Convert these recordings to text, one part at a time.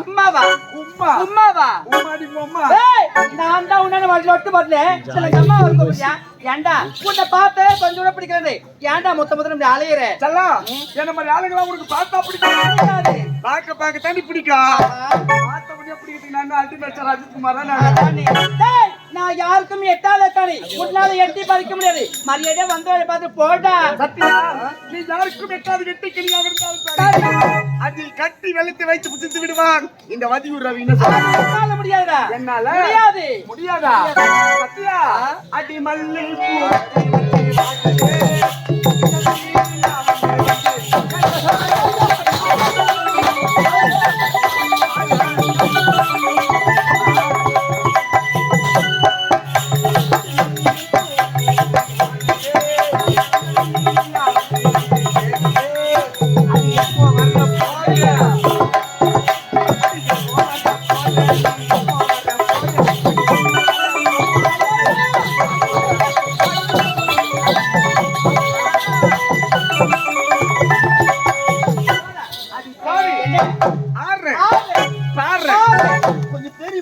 உம்மாவா? உம்மா. உம்மாவா? உம்மாடி உம்மா ஏய், நான் தான் உன்ன மாதிரி லொட்டு போடல? சில அம்மா முடியா உன்னை பார்த்து கொஞ்சம் கூட பிடிக்கிறது. ஏன்டா மொத்த மொத்தம் இப்படி அலையிற? செல்லா என்ன மாதிரி ஆளுங்களாம் உனக்கு பார்த்தா பிடிக்காது. பார்க்க பார்க்க தாண்டி பிடிக்கும். ஆ, பார்த்தபடியே பிடிக்கிறது நான் அல்டிமேட் அஜித்குமார் தான்? நான் நான் யாருக்கும் எட்டாத காணி உன்னால எட்டி பறிக்க முடியாது. மரியாதையா வந்தவரை பார்த்து போடா. சத்யா நீ யாருக்கும் எட்டாவது வெட்டி கிளியாக இருந்தாலும். அதில் கட்டி வெளுத்து வைத்து புசித்து விடுவான். இந்த வதியூர் ரவி என்ன முடியாதுடா. என்னால முடியாது. முடியாதா? சத்யா அடி மல்லி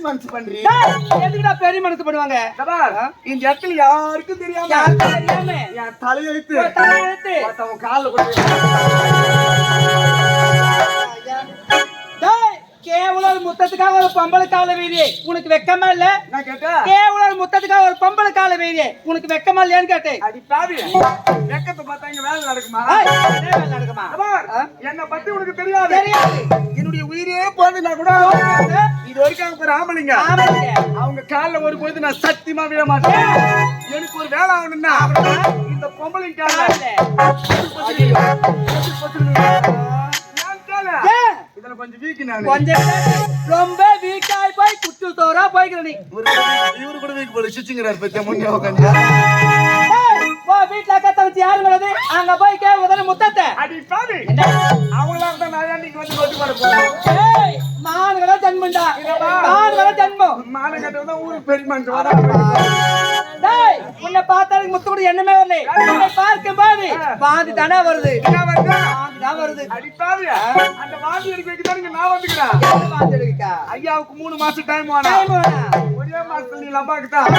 மனசு பண்றீ டேய், எதுக்குடா பெரிய மனசு பண்ணுவாங்க? இந்த இடத்துல யாருக்கும் தெரியாம யாருக்கும் தெரியாம? என் தலையெழுத்து தலையெழுத்து. கால்ல கூட டேய், கேவலம் ஒரு முத்தத்துக்காக ஒரு பொம்பளை கால வீதி உனக்கு வெக்கமா இல்ல? நான் கேட்டேன் கேவலம் ஒரு முத்தத்துக்காக ஒரு பொம்பளை கால வீதி உனக்கு வெக்கமா இல்லையான்னு கேட்டேன். அடி பாவி. வெக்கத்தை பார்த்தா இங்க வேலை நடக்குமா? வேலை நடக்குமா? என்னை பத்தி உனக்கு தெரியாது. தெரியாது. என்னுடைய உயிரே போதுனா கூட. இது வரைக்கும் அவங்க ஆமாங்க. அவங்க கால்ல ஒரு போது நான் சத்தியமா விட மாட்டேன். எனக்கு ஒரு வேலை ஆகணும்னா இந்த பொம்பளைங்க வீக் நான். கொஞ்சம் ரொம்ப வீக்காய் போய் குத்து சோறா போய்க்கிற நீ. இவரு கூட வீக் போல சுச்சுங்கிறார் பத்தியா முன்னே உட்காந்து போ அக்கா தங்கச்சி யாரு வருது அங்க போய் முத்தத்தை. அடி பாவி என்ன? அவங்களால தான் நான் வந்து நோட்டு போட போறேன்? ஏய், மானுகள ஜன்மண்டா. மானுகள ஜன்மம். தான் ஊருக்கு பெரியமான் டேய் உன்னை பார்த்தாலும் முத்துக்குடி எண்ணமே வரல. உன்னை பார்க்கும் போது பாதி தானே வருது. பாதி தான் வருது. அடி பாவி அந்த வாந்தி எடுக்க வைக்க தான் நான் வந்துக்கிறேன். எடுக்கா? ஐயாவுக்கு மூணு மாசம் டைம் ஆனா. ஒரே மாசத்துல நீ தான்?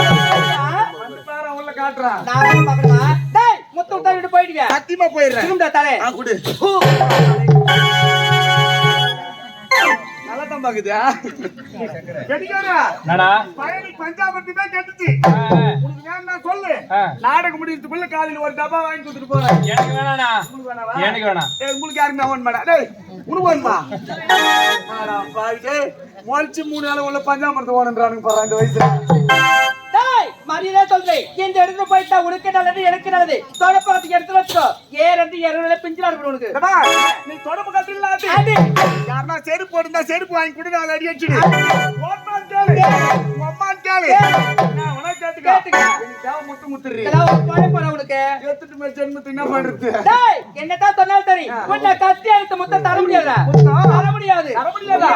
வந்து பாரு உள்ள காட்டுறான். நான் வந்து பார்க்கணுமா? டேய் முத்து விட்டா விட்டு போயிடுங்க சத்தியமா போயிடுறேன். தலை. குடு. நல்லா தான் பாக்குது கெட்டிக்காரா என்னடா? பயணி பஞ்சாபத்தி தான் கெட்டுச்சு. உனக்கு வேணா சொல்லு. நாடகம் முடியறதுக்குள்ள காலையில ஒரு டப்பா வாங்கி கொடுத்துட்டு போறேன். எனக்கு வேணாண்ணா உங்களுக்கு வேணாவா? எனக்கு வேணாம். ஏய், உங்களுக்கு யாருமே அவன் மேடம் டேய் உனக்கு வேணுமா ஆடா பாவி டேய். முளைச்சு மூணு நாள் உள்ள பஞ்சாமரத்தை ஓடுன்றானுங்க பாரு அந்த வயசுல. மரியாதை சொல்றேன் இந்த இடத்துல போயிட்டா உனக்கு நல்லது எனக்கு நல்லது. தொடப்பத்துக்கு எடுத்து வச்சுக்கோ. ஏ ரெண்டு இரநூறு பிஞ்சிலா இருக்கணும் உனக்கு? நீ தொடப்பு கட்டிடலாம் அடி. யாருன்னா செருப்பு போட்டுருந்தா செருப்பு வாங்கி கொடு நான் அடி அடிச்சுடு. ஓட்மான் கேளு. உனக்கு கேட்டுக்க. தேவை உனக்கு? எடுத்துட்டு ஜென்மத்துக்கு என்ன பண்றது? என்னதான் சொன்னாலும் சரி. உன்னை கத்தி எடுத்து முத்த தர முடியாதா? முத்தம்? தர முடியாது. தர முடியாதா?